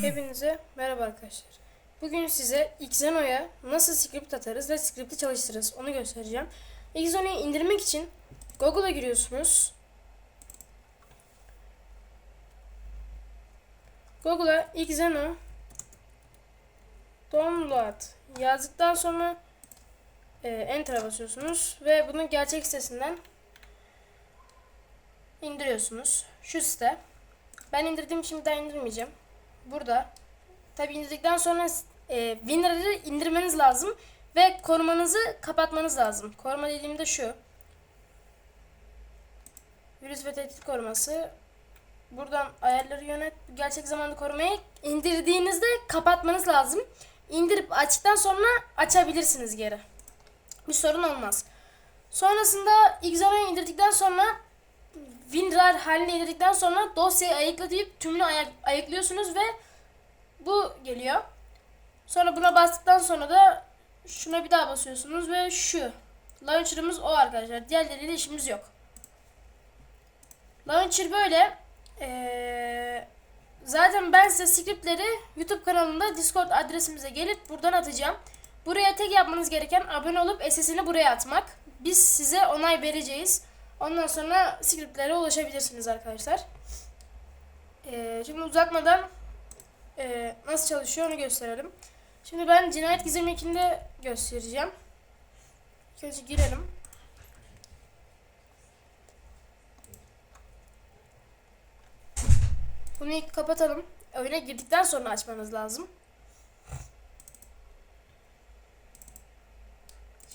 Hepinize merhaba arkadaşlar. Bugün size Xeno'ya nasıl script atarız ve script'i çalıştırırız onu göstereceğim. Xeno'yu indirmek için Google'a giriyorsunuz. Google'a Xeno download yazdıktan sonra e, enter'a basıyorsunuz ve bunu gerçek sitesinden indiriyorsunuz. Şu site. Ben indirdiğim için bir daha indirmeyeceğim. Burada. Tabi indirdikten sonra e, WinRAR'ı indirmeniz lazım ve korumanızı kapatmanız lazım. Koruma dediğimde şu. Virüs ve tehdit koruması. Buradan ayarları yönet. Gerçek zamanlı korumayı indirdiğinizde kapatmanız lazım. İndirip açtıktan sonra açabilirsiniz geri. Bir sorun olmaz. Sonrasında Xeno'yu indirdikten sonra WinRAR haline indirdikten sonra dosyayı ayıkla deyip tümünü ayak- ayıklıyorsunuz ve bu geliyor. Sonra buna bastıktan sonra da şuna bir daha basıyorsunuz ve şu. Launcher'ımız o arkadaşlar. Diğerleriyle işimiz yok. Launcher böyle. Ee, zaten ben size scriptleri YouTube kanalında Discord adresimize gelip buradan atacağım. Buraya tek yapmanız gereken abone olup SS'ini buraya atmak. Biz size onay vereceğiz. Ondan sonra scriptlere ulaşabilirsiniz arkadaşlar. Ee, şimdi uzatmadan e, nasıl çalışıyor onu gösterelim. Şimdi ben cinayet gizemi 2'de göstereceğim. Önce girelim. Bunu ilk kapatalım. Oyuna girdikten sonra açmanız lazım.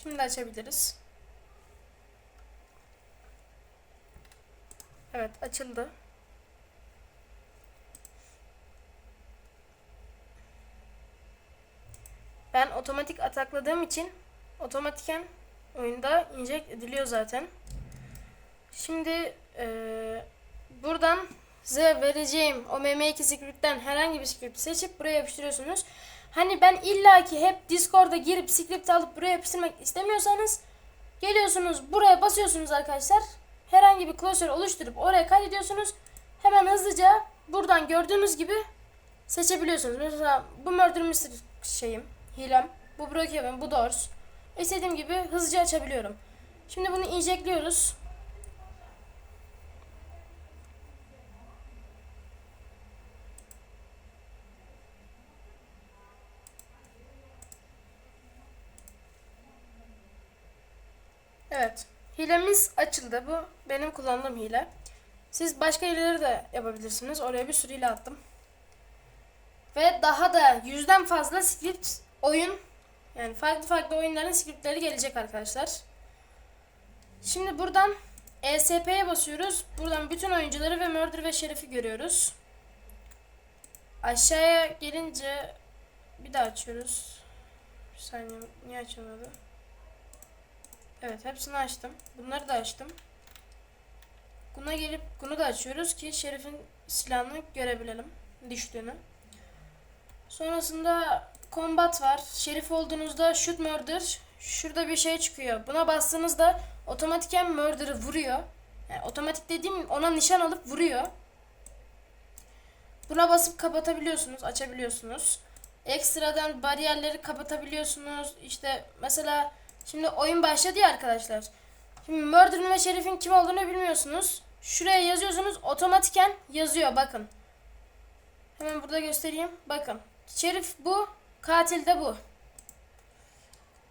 Şimdi açabiliriz. Evet açıldı. Ben otomatik atakladığım için otomatiken oyunda inject ediliyor zaten. Şimdi eee, buradan size vereceğim o MM2 script'ten herhangi bir script seçip buraya yapıştırıyorsunuz. Hani ben illaki hep Discord'a girip script alıp buraya yapıştırmak istemiyorsanız geliyorsunuz buraya basıyorsunuz arkadaşlar. Herhangi bir klasör oluşturup oraya kaydediyorsunuz. Hemen hızlıca buradan gördüğünüz gibi seçebiliyorsunuz. Mesela bu Murder Mystery şeyim, hilem, bu Brookhaven, bu Doors. İstediğim gibi hızlıca açabiliyorum. Şimdi bunu injekliyoruz. Evet. Hilemiz açıldı. Bu benim kullandığım hile. Siz başka hileleri de yapabilirsiniz. Oraya bir sürü hile attım. Ve daha da yüzden fazla script oyun yani farklı farklı oyunların scriptleri gelecek arkadaşlar. Şimdi buradan ESP'ye basıyoruz. Buradan bütün oyuncuları ve Murder ve Şerif'i görüyoruz. Aşağıya gelince bir daha açıyoruz. Bir saniye niye açamadı? Evet hepsini açtım. Bunları da açtım. Buna gelip bunu da açıyoruz ki Şerif'in silahını görebilelim. Düştüğünü. Sonrasında combat var. Şerif olduğunuzda shoot murder. Şurada bir şey çıkıyor. Buna bastığınızda otomatiken murder'ı vuruyor. Yani otomatik dediğim ona nişan alıp vuruyor. Buna basıp kapatabiliyorsunuz, açabiliyorsunuz. Ekstradan bariyerleri kapatabiliyorsunuz. İşte mesela şimdi oyun başladı ya arkadaşlar. Şimdi Murder'ın ve Şerif'in kim olduğunu bilmiyorsunuz. Şuraya yazıyorsunuz otomatiken yazıyor bakın. Hemen burada göstereyim. Bakın. Şerif bu. Katil de bu.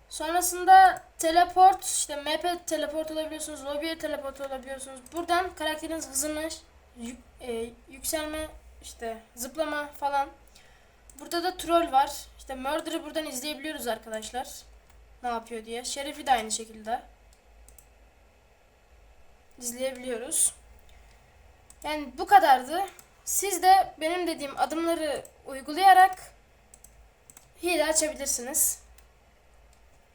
Sonrasında teleport işte map'e teleport olabiliyorsunuz. Lobby'ye teleport olabiliyorsunuz. Buradan karakteriniz hızını yük- e, yükselme işte zıplama falan. Burada da troll var. İşte Murder'ı buradan izleyebiliyoruz arkadaşlar. Ne yapıyor diye. Şerif'i de aynı şekilde izleyebiliyoruz. Yani bu kadardı. Siz de benim dediğim adımları uygulayarak hile açabilirsiniz.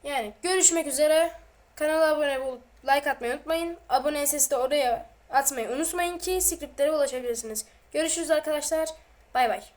Yani görüşmek üzere. Kanala abone olup like atmayı unutmayın. Abone sesi de oraya atmayı unutmayın ki scriptlere ulaşabilirsiniz. Görüşürüz arkadaşlar. Bay bay.